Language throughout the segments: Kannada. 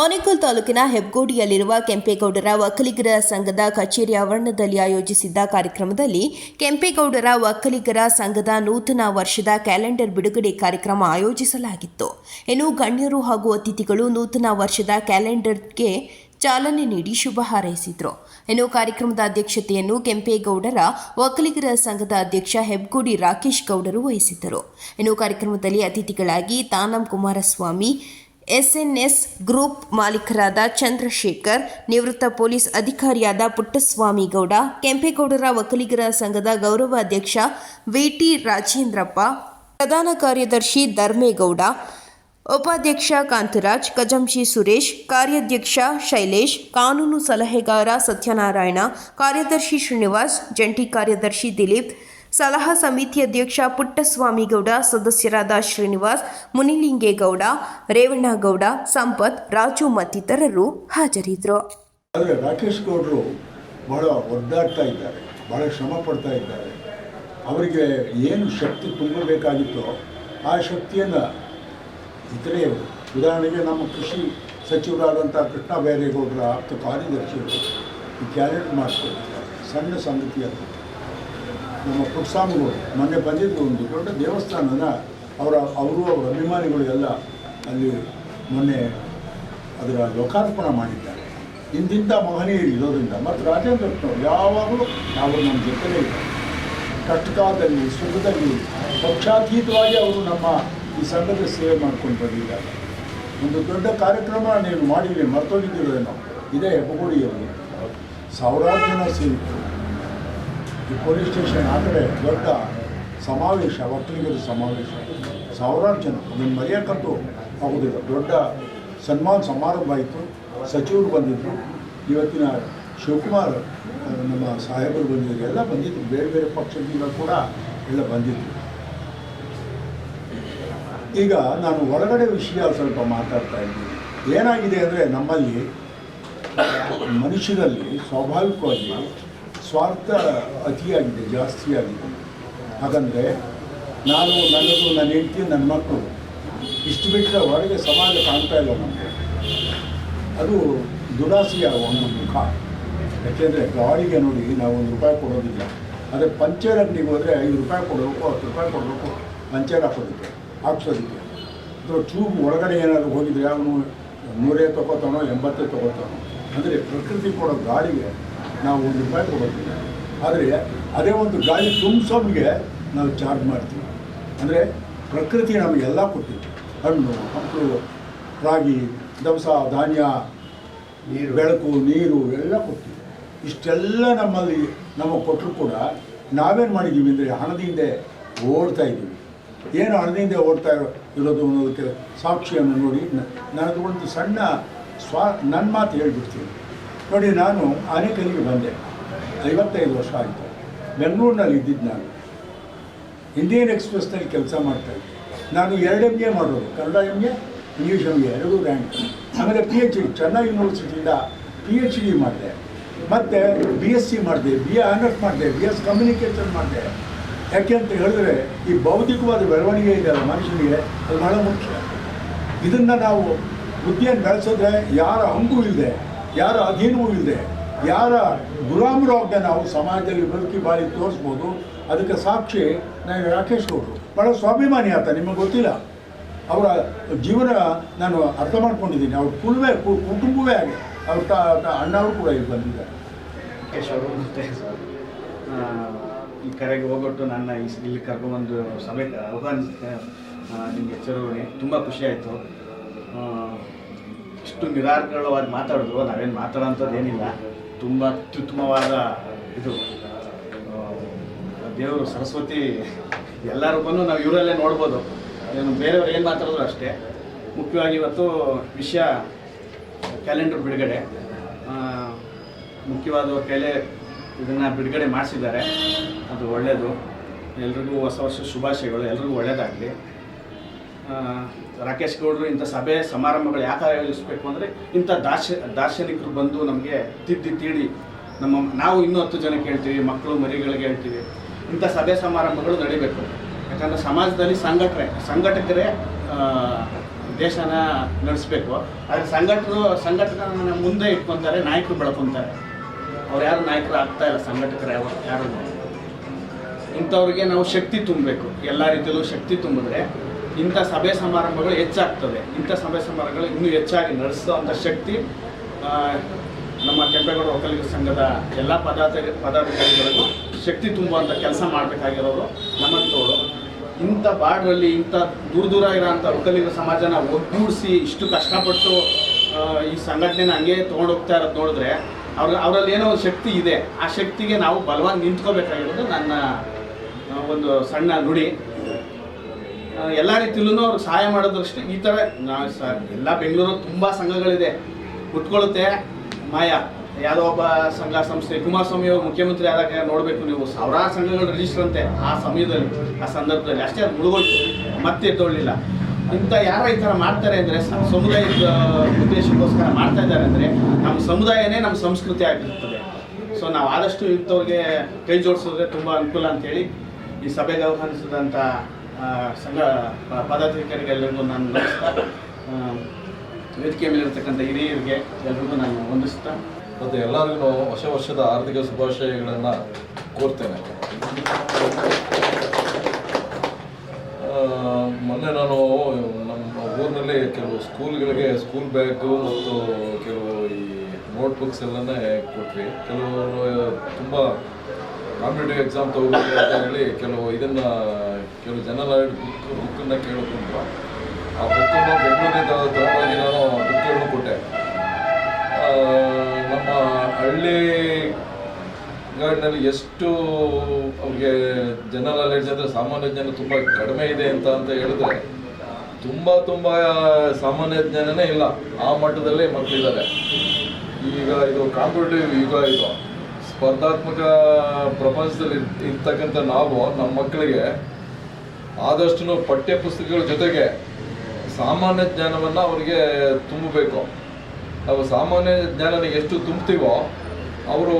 ಆನೇಕಲ್ ತಾಲೂಕಿನ ಹೆಬ್ಗೋಡಿಯಲ್ಲಿರುವ ಕೆಂಪೇಗೌಡರ ಒಕ್ಕಲಿಗರ ಸಂಘದ ಕಚೇರಿ ಆವರಣದಲ್ಲಿ ಆಯೋಜಿಸಿದ್ದ ಕಾರ್ಯಕ್ರಮದಲ್ಲಿ ಕೆಂಪೇಗೌಡರ ಒಕ್ಕಲಿಗರ ಸಂಘದ ನೂತನ ವರ್ಷದ ಕ್ಯಾಲೆಂಡರ್ ಬಿಡುಗಡೆ ಕಾರ್ಯಕ್ರಮ ಆಯೋಜಿಸಲಾಗಿತ್ತು. ಇನ್ನು ಗಣ್ಯರು ಹಾಗೂ ಅತಿಥಿಗಳು ನೂತನ ವರ್ಷದ ಕ್ಯಾಲೆಂಡರ್ಗೆ ಚಾಲನೆ ನೀಡಿ ಶುಭ ಹಾರೈಸಿದರು. ಇನ್ನು ಕಾರ್ಯಕ್ರಮದ ಅಧ್ಯಕ್ಷತೆಯನ್ನು ಕೆಂಪೇಗೌಡರ ಒಕ್ಕಲಿಗರ ಸಂಘದ ಅಧ್ಯಕ್ಷ ಹೆಬ್ಗೋಡಿ ರಾಕೇಶ್ ಗೌಡರು ವಹಿಸಿದ್ದರು. ಇನ್ನು ಕಾರ್ಯಕ್ರಮದಲ್ಲಿ ಅತಿಥಿಗಳಾಗಿ ತಾನಂ ಕುಮಾರಸ್ವಾಮಿ ಎಸ್ಎನ್ಎಸ್ ಗ್ರೂಪ್ ಮಾಲೀಕರಾದ ಚಂದ್ರಶೇಖರ್, ನಿವೃತ್ತ ಪೊಲೀಸ್ ಅಧಿಕಾರಿಯಾದ ಪುಟ್ಟಸ್ವಾಮಿ ಗೌಡ ಕೆಂಪೇಗೌಡರ ವಕಲಿಗರ ಸಂಘದ ಗೌರವ ಅಧ್ಯಕ್ಷ ವಿಟಿ ರಾಜೇಂದ್ರಪ್ಪ, ಪ್ರಧಾನ ಕಾರ್ಯದರ್ಶಿ ಧರ್ಮೇಗೌಡ, ಉಪಾಧ್ಯಕ್ಷ ಕಾಂತರಾಜ್ ಕಜಂಶಿ ಸುರೇಶ್, ಕಾರ್ಯಾಧ್ಯಕ್ಷ ಶೈಲೇಶ್, ಕಾನೂನು ಸಲಹೆಗಾರ ಸತ್ಯನಾರಾಯಣ, ಕಾರ್ಯದರ್ಶಿ ಶ್ರೀನಿವಾಸ್, ಜಂಟಿ ಕಾರ್ಯದರ್ಶಿ ದಿಲೀಪ್ ಸಲಹಾ ಸಮಿತಿ ಅಧ್ಯಕ್ಷ ಪುಟ್ಟಸ್ವಾಮಿಗೌಡ, ಸದಸ್ಯರಾದ ಶ್ರೀನಿವಾಸ್ ಮುನಿಲಿಂಗೇಗೌಡ, ರೇವಣ್ಣಗೌಡ, ಸಂಪತ್, ರಾಜು ಮತ್ತಿತರರು ಹಾಜರಿದ್ದರು. ರಾಕೇಶ್ ಗೌಡರು ಬಹಳ ಒದ್ದಾಡ್ತಾ ಇದ್ದಾರೆ, ಬಹಳ ಶ್ರಮ ಪಡ್ತಾ ಇದ್ದಾರೆ. ಅವರಿಗೆ ಏನು ಶಕ್ತಿ ತುಂಬಬೇಕಾಗಿತ್ತೋ ಆ ಶಕ್ತಿಯನ್ನು ಇತರೆಯವರು ಉದಾಹರಣೆಗೆ ನಮ್ಮ ಕೃಷಿ ಸಚಿವರಾದಂಥ ಕೃಷ್ಣ ಬೈರೇಗೌಡರ ಆಪ್ತ ಕಾರ್ಯದರ್ಶಿಗಳು ಈ ಕ್ಯಾಲೆಂಡರ್ ಮಾಡಿಸ್ಕೊಡ್ತಾರೆ ಸಣ್ಣ ಸಂಗತಿ ಅದು ನಮ್ಮ ಪುಟ್ಸ್ವಾಮಿಗಳು ಮೊನ್ನೆ ಬಂದಿದ್ದು ಒಂದು ದೊಡ್ಡ ದೇವಸ್ಥಾನದ ಅವರ ಅವರು ಅವರ ಅಭಿಮಾನಿಗಳು ಎಲ್ಲ ಅಲ್ಲಿ ಮೊನ್ನೆ ಅದರ ಲೋಕಾರ್ಪಣೆ ಮಾಡಿದ್ದಾರೆ. ಇಂತಿಂಥ ಮಹನೀಯರು ಇರೋದ್ರಿಂದ ಮತ್ತು ರಾಜೇಂದ್ರಪ್ಪನವರು ಯಾವಾಗಲೂ ನಾವು ನಮ್ಮ ಜೊತೆಲೇ ಇದ್ದಾರೆ. ಕಷ್ಟಕಾಲದಲ್ಲಿ ಸುಖದಲ್ಲಿ ಪಕ್ಷಾತೀತವಾಗಿ ಅವರು ನಮ್ಮ ಈ ಸಂಘದ ಸೇವೆ ಮಾಡ್ಕೊಂಡು ಬಂದಿದ್ದಾರೆ. ಒಂದು ದೊಡ್ಡ ಕಾರ್ಯಕ್ರಮ ನೀವು ಮಾಡಿದ್ವಿ ಮರ್ತೋಗಿದ್ದೀರೇನೋ ಇದೇ ಹೆಬ್ಬಗೋಡಿಯಲ್ಲಿ. ಸಾವಿರಾರು ಜನ ಸೇರಿದ್ರು. ಈ ಪೊಲೀಸ್ ಸ್ಟೇಷನ್ ಆ ಕಡೆ ದೊಡ್ಡ ಸಮಾವೇಶ ಒಕ್ಕಲಿಗರ ಸಮಾವೇಶ. ಸಾವಿರಾರು ಜನ, ಅದನ್ನು ಮರೆಯೋಕ್ಕಂತೂ ಆಗೋದಿಲ್ಲ. ದೊಡ್ಡ ಸನ್ಮಾನ ಸಮಾರಂಭ ಆಯಿತು. ಸಚಿವರು ಬಂದಿದ್ದರು ಇವತ್ತಿನ ಶಿವಕುಮಾರ್ ನಮ್ಮ ಸಾಹೇಬರು ಬಂದಿದ್ದರು ಎಲ್ಲ ಬಂದಿದ್ದರು ಬೇರೆ ಬೇರೆ ಪಕ್ಷದಿಂದ ಕೂಡ ಎಲ್ಲ ಬಂದಿದ್ದರು ಈಗ ನಾನು ಒಳಗಡೆ ವಿಷಯ ಸ್ವಲ್ಪ ಮಾತಾಡ್ತಾ ಇದ್ದೀನಿ. ಏನಾಗಿದೆ ಅಂದರೆ ನಮ್ಮಲ್ಲಿ ಮನುಷ್ಯರಲ್ಲಿ ಸ್ವಾಭಾವಿಕವಾಗಿ ಸ್ವಾರ್ಥ ಅತಿಯಾಗಿದೆ ಜಾಸ್ತಿಯಾಗಿದೆ ಹಾಗಂದರೆ ನಾನು ನನ್ನದು ನನ್ನ ಹೆಂಡತಿ, ನನ್ನ ಮಕ್ಕಳು ಇಷ್ಟು ಬಿಟ್ಟರೆ ಹೊರಗೆ ಸಮಾಜ ಕಾಣ್ತಾ ಇಲ್ಲ ನಮಗೆ. ಅದು ದುರಾಸೆಯ ಒಂದು ಮುಖ. ಯಾಕೆಂದರೆ ಗಾಡಿಗೆ ನೋಡಿ ನಾವು ಒಂದು ರೂಪಾಯಿ ಕೊಡೋದಿಲ್ಲ. ಅದೇ ಪಂಚರ್ ಅಂಗಡಿಗೆ ಹೋದರೆ ಐದು ರೂಪಾಯಿ ಕೊಡಬೇಕು, ಹತ್ತು ರೂಪಾಯಿ ಕೊಡಬೇಕು, ಪಂಚರ್ ಹಾಕೋದಕ್ಕೆ, ಹಾಕ್ಸೋದಕ್ಕೆ. ಅಥವಾ ಟ್ಯೂಬ್ ಒಳಗಡೆ ಏನಾದರೂ ಹೋಗಿದ್ರೆ ಅವನು ನೂರೇ ತೊಗೋತಾನೋ, ಎಂಬತ್ತೇ ತೊಗೋತಾನೋ. ಅಂದರೆ ಪ್ರಕೃತಿ ಕೊಡೋ ಗಾಳಿಗೆ ನಾವು ಒಂದು ರೂಪಾಯಿ ಕೊಡೋದಿಲ್ಲ ಆದರೆ ಅದೇ ಒಂದು ಗಾಳಿ ತುಂಬಿಸೋಮ್ಗೆ ನಾವು ಚಾರ್ಜ್ ಮಾಡ್ತೀವಿ. ಅಂದರೆ ಪ್ರಕೃತಿ ನಮಗೆಲ್ಲ ಕೊಟ್ಟಿತ್ತು ಹಣ್ಣು ಹಂಪಲು ರಾಗಿ ದವಸ ಧಾನ್ಯ ನೀರು. ಬೆಳಕು ನೀರು ಎಲ್ಲ ಕೊಟ್ಟಿದೆ. ಇಷ್ಟೆಲ್ಲ ನಮ್ಮಲ್ಲಿ ನಮಗೆ ಕೊಟ್ಟರು ಕೂಡ ನಾವೇನು ಮಾಡಿದ್ದೀವಿ ಅಂದರೆ ಹಣದಿಂದ ಓಡ್ತಾ ಇದ್ದೀವಿ ಏನು ಹಣದಿಂದ ಓಡ್ತಾ ಇರೋ ಇರೋದು ಅನ್ನೋದಕ್ಕೆ ಸಾಕ್ಷಿಯನ್ನು ನೋಡಿ ನಾನು ನನ್ನದು ಒಂದು ಸಣ್ಣ ಸ್ವಾ ನನ್ನ ಮಾತು ಹೇಳ್ಬಿಡ್ತೀನಿ. ನೋಡಿ, ನಾನು ಆನೇಕಲ್ಲಿಗೆ ಬಂದೆ. ಐವತ್ತೈದು ವರ್ಷ ಆಯಿತು. ಬೆಂಗಳೂರಿನಲ್ಲಿ ಇದ್ದಿದ್ದು ನಾನು. ಇಂಡಿಯನ್ ಎಕ್ಸ್ಪ್ರೆಸ್ನಲ್ಲಿ ಕೆಲಸ ಮಾಡ್ತಾಯಿದ್ದೆ ನಾನು ಎರಡು ಎಂ ಎ ಮಾಡೋದು. Kannada M A English M A ಎರಡೂ ರ್ಯಾಂಕ್ ಆಮೇಲೆ ಪಿ ಎಚ್ ಡಿ ಚೆನ್ನೈ ಯೂನಿವರ್ಸಿಟಿಯಿಂದ ಪಿ ಎಚ್ ಡಿ ಮಾಡಿದೆ. ಮತ್ತು ಬಿ ಎಸ್ ಸಿ ಮಾಡಿದೆ. ಬಿ ಎ ಆನರ್ಸ್ ಮಾಡಿದೆ. ಬಿ ಎಸ್ ಕಮ್ಯುನಿಕೇಷನ್ ಮಾಡಿದೆ. ಯಾಕೆ ಅಂತ ಹೇಳಿದ್ರೆ, ಈ ಬೌದ್ಧಿಕವಾದ ಬೆಳವಣಿಗೆ ಇದೆಯಲ್ಲ ಮನುಷ್ಯನಿಗೆ, ಅದು ಬಹಳ ಮುಖ್ಯ. ಇದನ್ನು ನಾವು ಬುದ್ಧಿಯನ್ನು ಬೆಳೆಸಿದ್ರೆ ಯಾರ ಹಂಗೂ ಇಲ್ಲದೆ ಯಾರ ಅಧೀನವೂ ಇಲ್ಲದೆ, ಯಾರ ಗುಲಾಮರು ಆಗದೆ ನಾವು ಸಮಾಜದಲ್ಲಿ ಬದುಕಿ ಬಾಳಿ ತೋರಿಸ್ಬೋದು, ಅದಕ್ಕೆ ಸಾಕ್ಷಿ ನಾನು ರಾಕೇಶ್ ಗೌಡರು. ಭಾಳ ಸ್ವಾಭಿಮಾನಿ ಆತ, ನಿಮಗೆ ಗೊತ್ತಿಲ್ಲ. ಅವರ ಜೀವನ ನಾನು ಅರ್ಥ ಮಾಡ್ಕೊಂಡಿದ್ದೀನಿ. ಅವ್ರ ಕುಲವೇ ಕುಟುಂಬವೇ ಆಗಿ ಅವ್ರ ತ ಅಣ್ಣವರು ಕೂಡ ಇಲ್ಲಿ ಬಂದಿದ್ದಾರೆ. ರಾಕೇಶ್ ಅವರು ಈ ಕರೆಗೆ ಹೋಗೊಟ್ಟು ನನ್ನ ಇಲ್ಲಿ ಕರ್ಕೊಂಬಂದು ಸಭೆ ಆಹ್ವಾನಿಸಿದ ನಿಮಗೆ ಎಚ್ಚರವಣೆ ತುಂಬ ಖುಷಿ ಆಯಿತು. ಇಷ್ಟು ನಿರಾರ್ಗಳವಾಗಿ ಮಾತಾಡಿದ್ರು, ನಾವೇನು ಮಾತಾಡೋಂಥದ್ದು ಏನಿಲ್ಲ. ತುಂಬ ಅತ್ಯುತ್ತಮವಾದ ಇದು ದೇವರು ಸರಸ್ವತಿ ಎಲ್ಲರೂ ಬಂದು ನಾವು ಇವರಲ್ಲೇ ನೋಡ್ಬೋದು. ಏನು ಬೇರೆಯವ್ರು ಏನು ಮಾತಾಡಿದ್ರು ಅಷ್ಟೇ. ಮುಖ್ಯವಾಗಿ ಇವತ್ತು ವಿಷಯ ಕ್ಯಾಲೆಂಡರ್ ಬಿಡುಗಡೆ. ಮುಖ್ಯವಾದ ಕೈಲೇ ಇದನ್ನು ಬಿಡುಗಡೆ ಮಾಡಿಸಿದ್ದಾರೆ. ಅದು ಒಳ್ಳೆಯದು ಎಲ್ರಿಗೂ ಹೊಸ ವರ್ಷ ಶುಭಾಶಯಗಳು. ಎಲ್ರಿಗೂ ಒಳ್ಳೆಯದಾಗಲಿ ರಾಕೇಶ್ ಗೌಡರು ಇಂಥ ಸಭೆ ಸಮಾರಂಭಗಳು ಯಾಕೆ ಆಯೋಜಿಸಬೇಕು ಅಂದರೆ ಇಂಥ ದಾರ್ಶ, ದಾರ್ಶನಿಕರು ಬಂದು ನಮಗೆ ತಿದ್ದಿ ತೀಡಿ ನಮ್ಮ, ನಾವು ಇನ್ನೂ ಹತ್ತು ಜನಕ್ಕೆ ಹೇಳ್ತೀವಿ, ಮಕ್ಕಳು, ಮರಿಗಳಿಗೆ ಹೇಳ್ತೀವಿ. ಇಂಥ ಸಭೆ ಸಮಾರಂಭಗಳು ನಡಿಬೇಕು. ಯಾಕಂದರೆ ಸಮಾಜದಲ್ಲಿ ಸಂಘಟನೆ, ಸಂಘಟಕರೇ ದೇಶನ ನಡೆಸಬೇಕು. ಆದರೆ ಸಂಘಟನೆ ಸಂಘಟನೆ ಮುಂದೆ ಇಟ್ಕೊತಾರೆ, ನಾಯಕರು ಬೆಳ್ಕೊತಾರೆ. ಅವ್ರು ಯಾರು ನಾಯಕರು ಆಗ್ತಾ ಇಲ್ಲ, ಸಂಘಟಕರು ಯಾವ ಯಾರು ಇಂಥವ್ರಿಗೆ ನಾವು ಶಕ್ತಿ ತುಂಬಬೇಕು. ಎಲ್ಲ ರೀತಿಯಲ್ಲೂ ಶಕ್ತಿ ತುಂಬಿದ್ರೆ ಇಂಥ ಸಭೆ ಸಮಾರಂಭಗಳು ಹೆಚ್ಚಾಗ್ತದೆ ಇಂಥ ಸಭೆ ಸಮಾರಂಭಗಳು ಇನ್ನೂ ಹೆಚ್ಚಾಗಿ ನಡೆಸುವಂಥ ಶಕ್ತಿ ನಮ್ಮ ಕೆಂಪೇಗೌಡ ಒಕ್ಕಲಿಗರ ಸಂಘದ ಎಲ್ಲ ಪದಾಧಿಕಾರಿ, ಪದಾಧಿಕಾರಿಗಳಿಗೂ ಶಕ್ತಿ ತುಂಬುವಂಥ ಕೆಲಸ ಮಾಡಬೇಕಾಗಿರೋರು ನಮ್ಮಂಥವ್ರು. ಇಂಥ ಬಾರ್ಡ್ರಲ್ಲಿ ಇಂಥ ದೂರ ದೂರ ಇರೋಂಥ ಒಕ್ಕಲಿಗರ ಸಮಾಜನ ಒಗ್ಗೂಡಿಸಿ ಇಷ್ಟು ಕಷ್ಟಪಟ್ಟು ಈ ಸಂಘಟನೆನ ಹಂಗೆ ತೊಗೊಂಡೋಗ್ತಾ ಇರೋದು ನೋಡಿದ್ರೆ ಅವ್ರ, ಅವರಲ್ಲಿ ಏನೋ ಒಂದು ಶಕ್ತಿ ಇದೆ. ಆ ಶಕ್ತಿಗೆ ನಾವು ಬಲವಾಗಿ ನಿಂತ್ಕೋಬೇಕಾಗಿರೋದು ನನ್ನ ಒಂದು ಸಣ್ಣ ನುಡಿ. ಎಲ್ಲ ರೀತಿಯಲ್ಲೂ ಅವ್ರಿಗೆ ಸಹಾಯ ಮಾಡೋದಷ್ಟು ಈ ಥರ ನಾ ಸ, ಎಲ್ಲ ಬೆಂಗಳೂರು ತುಂಬ ಸಂಘಗಳಿದೆ. ಕುತ್ಕೊಳ್ಳುತ್ತೆ. ಮಾಯ. ಯಾವುದೋ ಒಬ್ಬ ಸಂಘ ಸಂಸ್ಥೆ, ಕುಮಾರಸ್ವಾಮಿ ಅವರು ಮುಖ್ಯಮಂತ್ರಿ ಆದಾಗ ನೋಡಬೇಕು ನೀವು. ಸಾವಿರಾರು ಸಂಘಗಳು ರಿಜಿಸ್ಟರ್ ಅಂತೆ ಆ ಸಮಯದಲ್ಲಿ, ಆ ಸಂದರ್ಭದಲ್ಲಿ. ಅಷ್ಟೇ ಅದು ಮುಳುಗೋಯ್ತು. ಮತ್ತೆ ತೊಗೊಳ್ಳಿಲ್ಲ ಇಂಥ ಯಾರೋ ಈ ಥರ ಮಾಡ್ತಾರೆ ಅಂದರೆ ಸಮುದಾಯದ ಉದ್ದೇಶಕ್ಕೋಸ್ಕರ ಮಾಡ್ತಾ ಇದ್ದಾರೆ ಅಂದರೆ, ನಮ್ಮ ಸಮುದಾಯನೇ ನಮ್ಮ ಸಂಸ್ಕೃತಿ ಆಗಿರ್ತದೆ. ಸೊ ನಾವು ಆದಷ್ಟು ಇಂಥವ್ರಿಗೆ ಕೈ ಜೋಡಿಸಿದ್ರೆ ತುಂಬ ಅನುಕೂಲ ಅಂತೇಳಿ ಈ ಸಭೆಗೆ ಆಹ್ವಾನಿಸಿದಂಥ ಸಂಘ ಪದಾಧಿಕಾರಿಗಳೆಲ್ಲರಿಗೂ ನಾನು ನಮಸ್ತಾ ವೇದಿಕೆ ಮೇಲಿರ್ತಕ್ಕಂಥ ಹಿರಿಯರಿಗೆ ಎಲ್ಲರಿಗೂ ನಾನು ವಂದಿಸ್ತಾ. ಮತ್ತು ಎಲ್ಲರಿಗೂ ಹೊಸ ವರ್ಷದ ಆರ್ಥಿಕ ಶುಭಾಶಯಗಳನ್ನು ಕೋರ್ತೇನೆ. ಮೊನ್ನೆ ನಾನು ನಮ್ಮ ಊರಿನಲ್ಲಿ ಕೆಲವು ಸ್ಕೂಲ್ಗಳಿಗೆ ಸ್ಕೂಲ್ ಬ್ಯಾಗು ಮತ್ತು ಕೆಲವು ಈ ನೋಟ್ಬುಕ್ಸ್ ಎಲ್ಲನೇ ಕೊಟ್ವಿ. ಕೆಲವರು ತುಂಬ ಕಾಂಪಿಟೇಟಿವ್ ಎಕ್ಸಾಮ್ ತಗೋಬೇಕು ಅಂತ ಹೇಳಿ ಕೆಲವು ಇದನ್ನು ಕೆಲವು ಜನರಲ್ ಬುಕ್ ಬುಕ್ಕನ್ನು ಕೇಳಿಕೊಂಡು ಆ ಬುಕ್ಕನ್ನು ಬೆಂಗಳೂರಿಂದ ತಗೊಂಡೋಗಿ ನಾನು ಬುಕ್ಗಳನ್ನು ಕೊಟ್ಟೆ. ನಮ್ಮ ಹಳ್ಳಿ ಗಾಡಿನಲ್ಲಿ ಎಷ್ಟು ಅವ್ರಿಗೆ ಜನರಲ್ ನಾಲೆಡ್ಜ್ ಅಂದರೆ ಸಾಮಾನ್ಯ ಜ್ಞಾನ ತುಂಬ ಕಡಿಮೆ ಇದೆ ಅಂತ ಅಂತ ಹೇಳಿದ್ರೆ ತುಂಬ ತುಂಬ ಸಾಮಾನ್ಯ ಜ್ಞಾನನೇ ಇಲ್ಲ. ಆ ಮಟ್ಟದಲ್ಲಿ ಮಕ್ಕಳಿದ್ದಾರೆ. ಈಗ ಇದು ಕಾಂಪಿಟೇಟಿವ್ ಯುಗ ಇದು. ಸ್ಪರ್ಧಾತ್ಮಕ ಪ್ರಪಂಚದಲ್ಲಿ ಇರ್- ಇರ್ತಕ್ಕಂಥ ನಾವು, ನಮ್ಮ ಮಕ್ಕಳಿಗೆ ಆದಷ್ಟು ಪಠ್ಯ ಪುಸ್ತಕಗಳ ಜೊತೆಗೆ ಸಾಮಾನ್ಯ ಜ್ಞಾನವನ್ನು ಅವರಿಗೆ ತುಂಬಬೇಕು. ನಾವು ಸಾಮಾನ್ಯ ಜ್ಞಾನನ ಎಷ್ಟು ತುಂಬ್ತೀವೋ ಅವರು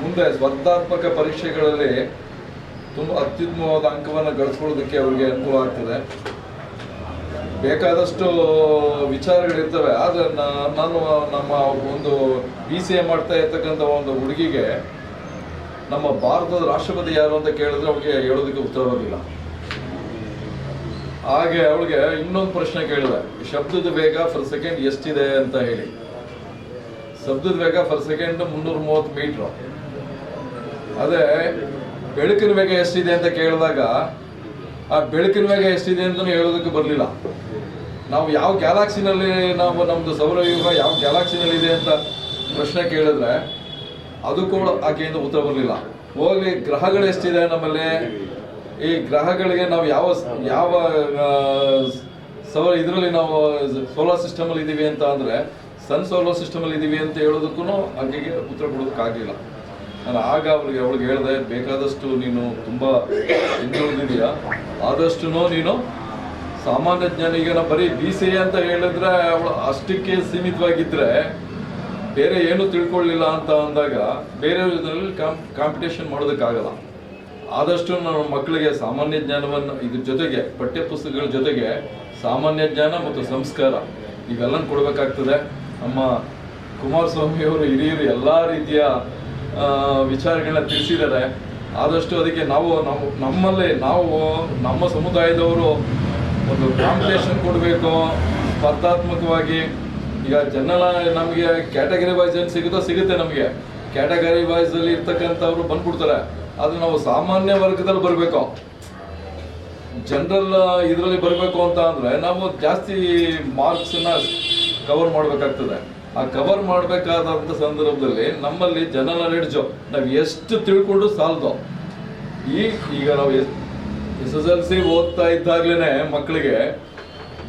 ಮುಂದೆ ಸ್ಪರ್ಧಾತ್ಮಕ ಪರೀಕ್ಷೆಗಳಲ್ಲಿ ತುಂಬ ಅತ್ಯುತ್ತಮವಾದ ಅಂಕವನ್ನು ಗಳಿಸ್ಕೊಳ್ಳೋದಕ್ಕೆ ಅವರಿಗೆ ಅನುಕೂಲ ಆಗ್ತದೆ. ಬೇಕಾದಷ್ಟು ವಿಚಾರಗಳಿರ್ತವೆ, ಆದರೆ ನಾನು ನಮ್ಮ ಒಂದು ಬಿ ಸಿ ಎ ಮಾಡ್ತಾ ಇರ್ತಕ್ಕಂಥ ಒಂದು ಹುಡುಗಿಗೆ ನಮ್ಮ ಭಾರತದ ರಾಷ್ಟ್ರಪತಿ ಯಾರು ಅಂತ ಕೇಳಿದ್ರೆ ಅವಳಿಗೆ ಹೇಳೋದಕ್ಕೆ ಉತ್ತರ ಬರಲಿಲ್ಲ ಹಾಗೆ ಅವಳಿಗೆ ಇನ್ನೊಂದು ಪ್ರಶ್ನೆ ಕೇಳಿದೆ. ಶಬ್ದದ ವೇಗ ಫರ್ ಸೆಕೆಂಡ್ ಎಷ್ಟಿದೆ ಅಂತ ಹೇಳಿ. ಶಬ್ದದ ವೇಗ ಫರ್ ಸೆಕೆಂಡ್ ಮುನ್ನೂರ ಮೂವತ್ತು ಮೀಟ್ರು. ಅದೇ ಬೆಳಕಿನ ವೇಗ ಎಷ್ಟಿದೆ ಅಂತ ಕೇಳಿದಾಗ, ಆ ಬೆಳಕಿನ ವೇಗ ಎಷ್ಟಿದೆ ಅಂತ ಹೇಳೋದಕ್ಕೆ ಬರಲಿಲ್ಲ. ನಾವು ಯಾವ ಗ್ಯಾಲಾಕ್ಸಿನಲ್ಲಿ ನಾವು ನಮ್ಮದು ಸೌರಯುಗ ಯಾವ ಗ್ಯಾಲಾಕ್ಸಿನಲ್ಲಿ ಇದೆ ಅಂತ ಪ್ರಶ್ನೆ ಕೇಳಿದ್ರೆ ಅದು ಕೂಡ ಆಕೆಯಿಂದ ಉತ್ತರ ಬರಲಿಲ್ಲ. ಹೋಗ್ಲಿ, ಗ್ರಹಗಳು ಎಷ್ಟಿದೆ ನಮ್ಮಲ್ಲಿ? ಈ ಗ್ರಹಗಳಿಗೆ ನಾವು ಯಾವ ಯಾವ ಸೌರ ಇದರಲ್ಲಿ ನಾವು ಸೋಲಾರ್ ಸಿಸ್ಟಮಲ್ಲಿ ಇದ್ದೀವಿ ಅಂತ ಅಂದರೆ, ಸನ್ ಸೋಲಾರ್ ಸಿಸ್ಟಮಲ್ಲಿ ಇದ್ದೀವಿ ಅಂತ ಹೇಳೋದಕ್ಕೂ ಆಕೆಗೆ ಉತ್ತರ ಕೊಡೋದಕ್ಕಾಗಲಿಲ್ಲ. ನಾನು ಆಗ ಅವ್ರಿಗೆ ಅವಳಿಗೆ ಹೇಳಿದೆ, ಬೇಕಾದಷ್ಟು ನೀನು ತುಂಬ ಹಿಂದುಳಿದಿದೆಯಾ ಆದಷ್ಟು ನೀನು ಸಾಮಾನ್ಯ ಜ್ಞಾನ ಈಗ ನಾವು ಬರೀ ಬಿ ಸಿ ಎ ಅಂತ ಹೇಳಿದ್ರೆ ಅವಳು ಅಷ್ಟಕ್ಕೆ ಸೀಮಿತವಾಗಿದ್ದರೆ ಬೇರೆ ಏನು ತಿಳ್ಕೊಳ್ಳಿಲ್ಲ ಅಂತ ಅಂದಾಗ ಬೇರೆ ಇದರಲ್ಲಿ ಕಾಂಪ್ ಕಾಂಪಿಟೇಷನ್ ಮಾಡೋದಕ್ಕಾಗಲ್ಲ. ಆದಷ್ಟು ನಮ್ಮ ಮಕ್ಕಳಿಗೆ ಸಾಮಾನ್ಯ ಜ್ಞಾನವನ್ನು, ಇದ್ರ ಜೊತೆಗೆ ಪಠ್ಯಪುಸ್ತಕಗಳ ಜೊತೆಗೆ ಸಾಮಾನ್ಯ ಜ್ಞಾನ ಮತ್ತು ಸಂಸ್ಕಾರ ಇವೆಲ್ಲ ಕೊಡಬೇಕಾಗ್ತದೆ. ನಮ್ಮ ಕುಮಾರಸ್ವಾಮಿಯವರು ಹಿರಿಯರು ಎಲ್ಲ ರೀತಿಯ ವಿಚಾರಗಳನ್ನ ತಿಳಿಸಿದ್ದಾರೆ. ಆದಷ್ಟು ಅದಕ್ಕೆ ನಾವು ನಾವು, ನಮ್ಮಲ್ಲಿ ನಾವು, ನಮ್ಮ ಸಮುದಾಯದವರು ಒಂದು ಕಾಂಪಿಟೇಷನ್ ಕೊಡಬೇಕು, ಸ್ಪರ್ಧಾತ್ಮಕವಾಗಿ ಈಗ ಜನರಲ್ ನಮಗೆ ಕ್ಯಾಟಗರಿ ವೈಸ್ ಏನು ಸಿಗುತ್ತೋ ಸಿಗುತ್ತೆ ನಮಗೆ. ಕ್ಯಾಟಗರಿ ವೈಸ್ ಅಲ್ಲಿ ಇರ್ತಕ್ಕಂಥವ್ರು ಬಂದ್ಬಿಡ್ತಾರೆ. ಆದ್ರೆ ನಾವು ಸಾಮಾನ್ಯ ವರ್ಗದಲ್ಲಿ ಬರಬೇಕು. ಜನರಲ್ ಇದರಲ್ಲಿ ಬರಬೇಕು ಅಂತ ಅಂದ್ರೆ ನಾವು ಜಾಸ್ತಿ ಮಾರ್ಕ್ಸನ್ನ ಕವರ್ ಮಾಡಬೇಕಾಗ್ತದೆ. ಆ ಕವರ್ ಮಾಡಬೇಕಾದಂಥ ಸಂದರ್ಭದಲ್ಲಿ ನಮ್ಮಲ್ಲಿ ಜನರಲ್ ನಾಲೆಡ್ಜು ನಾವು ಎಷ್ಟು ತಿಳ್ಕೊಂಡು ಸಾಲದು. ಈ ಈಗ ನಾವು ಎಸ್ ಎಸ್ ಎಲ್ ಸಿ ಓದ್ತಾ ಇದ್ದಾಗಲೇ ಮಕ್ಕಳಿಗೆ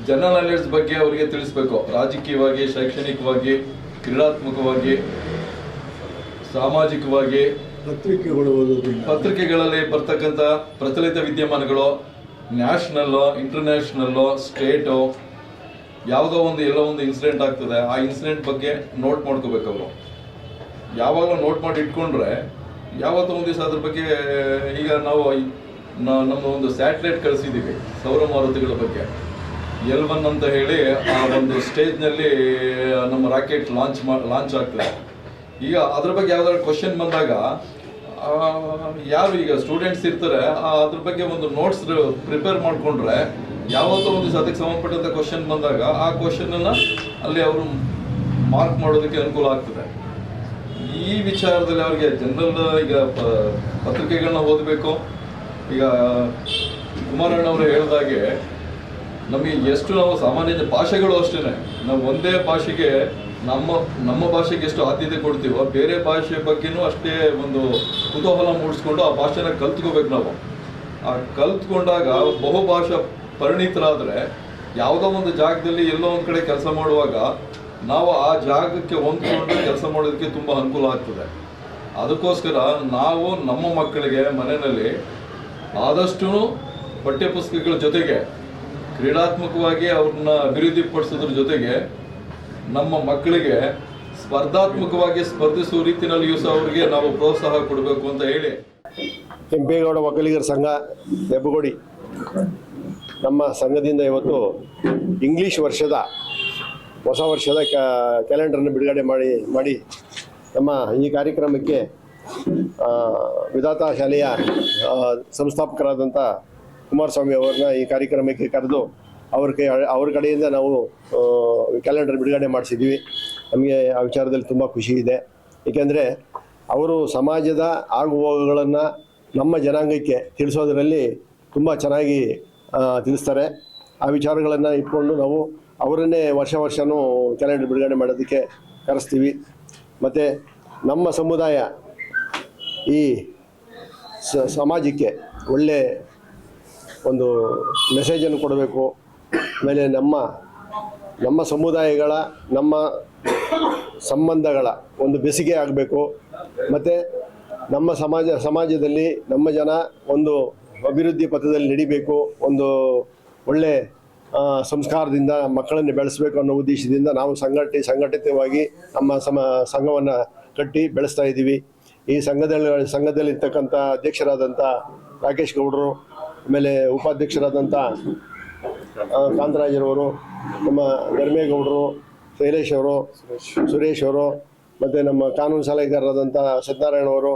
ಜನರಲ್ ನಾಲೆಡ್ಜ್ ಬಗ್ಗೆ ಅವರಿಗೆ ತಿಳಿಸ್ಬೇಕು. ರಾಜಕೀಯವಾಗಿ ಶೈಕ್ಷಣಿಕವಾಗಿ ಕ್ರೀಡಾತ್ಮಕವಾಗಿ ಸಾಮಾಜಿಕವಾಗಿ. ಪತ್ರಿಕೆಗಳು ಪತ್ರಿಕೆಗಳಲ್ಲಿ ಬರ್ತಕ್ಕಂಥ ಪ್ರಚಲಿತ ವಿದ್ಯಮಾನಗಳು ನ್ಯಾಷನಲ್ ಇಂಟರ್ನ್ಯಾಷನಲ್ಲು ಸ್ಟೇಟು ಯಾವುದೋ ಒಂದು ಎಲ್ಲೋ ಒಂದು ಇನ್ಸಿಡೆಂಟ್ ಆಗ್ತದೆ. ಆ ಇನ್ಸಿಡೆಂಟ್ ಬಗ್ಗೆ ನೋಟ್ ಮಾಡ್ಕೋಬೇಕು ಅವರು. ಯಾವಾಗಲೂ ನೋಟ್ ಮಾಡಿ ಇಟ್ಕೊಂಡ್ರೆ ಯಾವತ್ತೋ ಒಂದು ದಿವಸ ಅದ್ರ ಬಗ್ಗೆ ಈಗ ನಾವು ನಮ್ಮ ಒಂದು ಸ್ಯಾಟಲೈಟ್ ಕಳಿಸಿದ್ದೀವಿ ಸೌರ ಮಾರುತಿಗಳ ಬಗ್ಗೆ. ಎಲ್ ಒನ್ ಅಂತ ಹೇಳಿ ಆ ಒಂದು ಸ್ಟೇಜ್ನಲ್ಲಿ ನಮ್ಮ ರಾಕೆಟ್ ಲಾಂಚ್ ಲಾಂಚ್ ಆಗ್ತದೆ. ಈಗ ಅದ್ರ ಬಗ್ಗೆ ಯಾವ್ದಾದ್ರು ಕ್ವಶನ್ ಬಂದಾಗ ಯಾರು ಈಗ ಸ್ಟೂಡೆಂಟ್ಸ್ ಇರ್ತಾರೆ ಅದ್ರ ಬಗ್ಗೆ ಒಂದು ನೋಟ್ಸ್ ಪ್ರಿಪೇರ್ ಮಾಡಿಕೊಂಡ್ರೆ, ಯಾವತ್ತೋ ಒಂದು ಅದಕ್ಕೆ ಸಂಬಂಧಪಟ್ಟಂತ ಕ್ವಶನ್ ಬಂದಾಗ, ಆ ಕ್ವಶನ್ ಅನ್ನ ಅಲ್ಲಿ ಅವರು ಮಾರ್ಕ್ ಮಾಡೋದಕ್ಕೆ ಅನುಕೂಲ ಆಗ್ತದೆ. ಈ ವಿಚಾರದಲ್ಲಿ ಅವ್ರಿಗೆ ಜನರಲ್ ಈಗ ಪತ್ರಿಕೆಗಳನ್ನ ಓದಬೇಕು. ಈಗ ಕುಮಾರಣ್ಣವರು ಹೇಳಿದಾಗೆ ನಮಗೆ ಎಷ್ಟು ನಾವು ಸಾಮಾನ್ಯ ಭಾಷೆಗಳು ಅಷ್ಟೇ ನಾವು ಒಂದೇ ಭಾಷೆಗೆ ನಮ್ಮ ನಮ್ಮ ಭಾಷೆಗೆ ಎಷ್ಟು ಆದ್ಯತೆ ಕೊಡ್ತೀವೋ, ಬೇರೆ ಭಾಷೆ ಬಗ್ಗೆನೂ ಅಷ್ಟೇ ಒಂದು ಕುತೂಹಲ ಮೂಡಿಸ್ಕೊಂಡು ಆ ಭಾಷೆನ ಕಲ್ತ್ಕೋಬೇಕು ನಾವು. ಆ ಕಲ್ತ್ಕೊಂಡಾಗ ಬಹುಭಾಷಾ ಪರಿಣಿತರಾದರೆ ಯಾವುದೋ ಒಂದು ಜಾಗದಲ್ಲಿ ಎಲ್ಲೋ ಒಂದು ಕಡೆ ಕೆಲಸ ಮಾಡುವಾಗ ನಾವು ಆ ಜಾಗಕ್ಕೆ ಹೊಂದ್ಕೊಂಡು ಕೆಲಸ ಮಾಡೋದಕ್ಕೆ ತುಂಬ ಅನುಕೂಲ ಆಗ್ತದೆ. ಅದಕ್ಕೋಸ್ಕರ ನಾವು ನಮ್ಮ ಮಕ್ಕಳಿಗೆ ಮನೆಯಲ್ಲಿ ಆದಷ್ಟು ಪಠ್ಯಪುಸ್ತಕಗಳ ಜೊತೆಗೆ ಕ್ರೀಡಾತ್ಮಕವಾಗಿ ಅವ್ರನ್ನ ಅಭಿವೃದ್ಧಿಪಡಿಸೋದ್ರ ಜೊತೆಗೆ ನಮ್ಮ ಮಕ್ಕಳಿಗೆ ಸ್ಪರ್ಧಾತ್ಮಕವಾಗಿ ಸ್ಪರ್ಧಿಸುವ ರೀತಿಯಲ್ಲಿ ಸಹ ಅವರಿಗೆ ನಾವು ಪ್ರೋತ್ಸಾಹ ಕೊಡಬೇಕು ಅಂತ ಹೇಳಿ. ಕೆಂಪೇಗೌಡ ಒಕ್ಕಲಿಗರ ಸಂಘ, ಹೆಬ್ಬಗೋಡಿ. ನಮ್ಮ ಸಂಘದಿಂದ ಇವತ್ತು ಇಂಗ್ಲೀಷ್ ವರ್ಷದ, ಹೊಸ ವರ್ಷದ ಕ್ಯಾಲೆಂಡರ್ನ ಬಿಡುಗಡೆ ಮಾಡಿ ಮಾಡಿ ನಮ್ಮ ಈ ಕಾರ್ಯಕ್ರಮಕ್ಕೆ ವಿಧಾತ ಶಾಲೆಯ ಸಂಸ್ಥಾಪಕರಾದಂಥ ಕುಮಾರಸ್ವಾಮಿ ಅವರನ್ನ ಈ ಕಾರ್ಯಕ್ರಮಕ್ಕೆ ಕರೆದು ಅವ್ರ ಕೈ ಅವ್ರ ಕಡೆಯಿಂದ ನಾವು ಕ್ಯಾಲೆಂಡರ್ ಬಿಡುಗಡೆ ಮಾಡಿಸಿದ್ವಿ ನಮಗೆ ಆ ವಿಚಾರದಲ್ಲಿ ತುಂಬ ಖುಷಿ ಇದೆ. ಏಕೆಂದರೆ ಅವರು ಸಮಾಜದ ಆಗುಹೋಗುಗಳನ್ನು ನಮ್ಮ ಜನಾಂಗಕ್ಕೆ ತಿಳಿಸೋದರಲ್ಲಿ ತುಂಬ ಚೆನ್ನಾಗಿ ತಿಳಿಸ್ತಾರೆ. ಆ ವಿಚಾರಗಳನ್ನು ಇಟ್ಕೊಂಡು ನಾವು ಅವರನ್ನೇ ವರ್ಷ ವರ್ಷವೂ ಕ್ಯಾಲೆಂಡರ್ ಬಿಡುಗಡೆ ಮಾಡೋದಕ್ಕೆ ಕರೆಸ್ತೀವಿ. ಮತ್ತು ನಮ್ಮ ಸಮುದಾಯ ಈ ಸಮಾಜಕ್ಕೆ ಒಳ್ಳೆ ಒಂದು ಮೆಸೇಜನ್ನು ಕೊಡಬೇಕು. ಆಮೇಲೆ ನಮ್ಮ ನಮ್ಮ ಸಮುದಾಯಗಳ, ನಮ್ಮ ಸಂಬಂಧಗಳ ಒಂದು ಬೆಸಿಗೆ ಆಗಬೇಕು. ಮತ್ತು ನಮ್ಮ ಸಮಾಜ, ಸಮಾಜದಲ್ಲಿ ನಮ್ಮ ಜನ ಒಂದು ಅಭಿವೃದ್ಧಿ ಪಥದಲ್ಲಿ ನಡಿಬೇಕು. ಒಂದು ಒಳ್ಳೆ ಸಂಸ್ಕಾರದಿಂದ ಮಕ್ಕಳನ್ನು ಬೆಳೆಸಬೇಕು ಅನ್ನೋ ಉದ್ದೇಶದಿಂದ ನಾವು ಸಂಘಟಿ ಸಂಘಟಿತವಾಗಿ ನಮ್ಮ ಸಮ, ಸಂಘವನ್ನು ಕಟ್ಟಿ ಬೆಳೆಸ್ತಾ ಇದ್ದೀವಿ ಈ ಸಂಘದಲ್ಲಿ ಸಂಘದಲ್ಲಿರ್ತಕ್ಕಂಥ ಅಧ್ಯಕ್ಷರಾದಂಥ ರಾಕೇಶ್ ಗೌಡರು ಆಮೇಲೆ ಉಪಾಧ್ಯಕ್ಷರಾದಂಥ ಕಾಂತರಾಜರವರು, ನಮ್ಮ ಧರ್ಮೇಗೌಡರು, ಶೈಲೇಶ್ ಅವರು, ಸುರೇಶ್ ಅವರು, ಮತ್ತು ನಮ್ಮ ಕಾನೂನು ಸಲಹೆಗಾರರಾದಂಥ ಸತ್ಯನಾರಾಯಣ ಅವರು,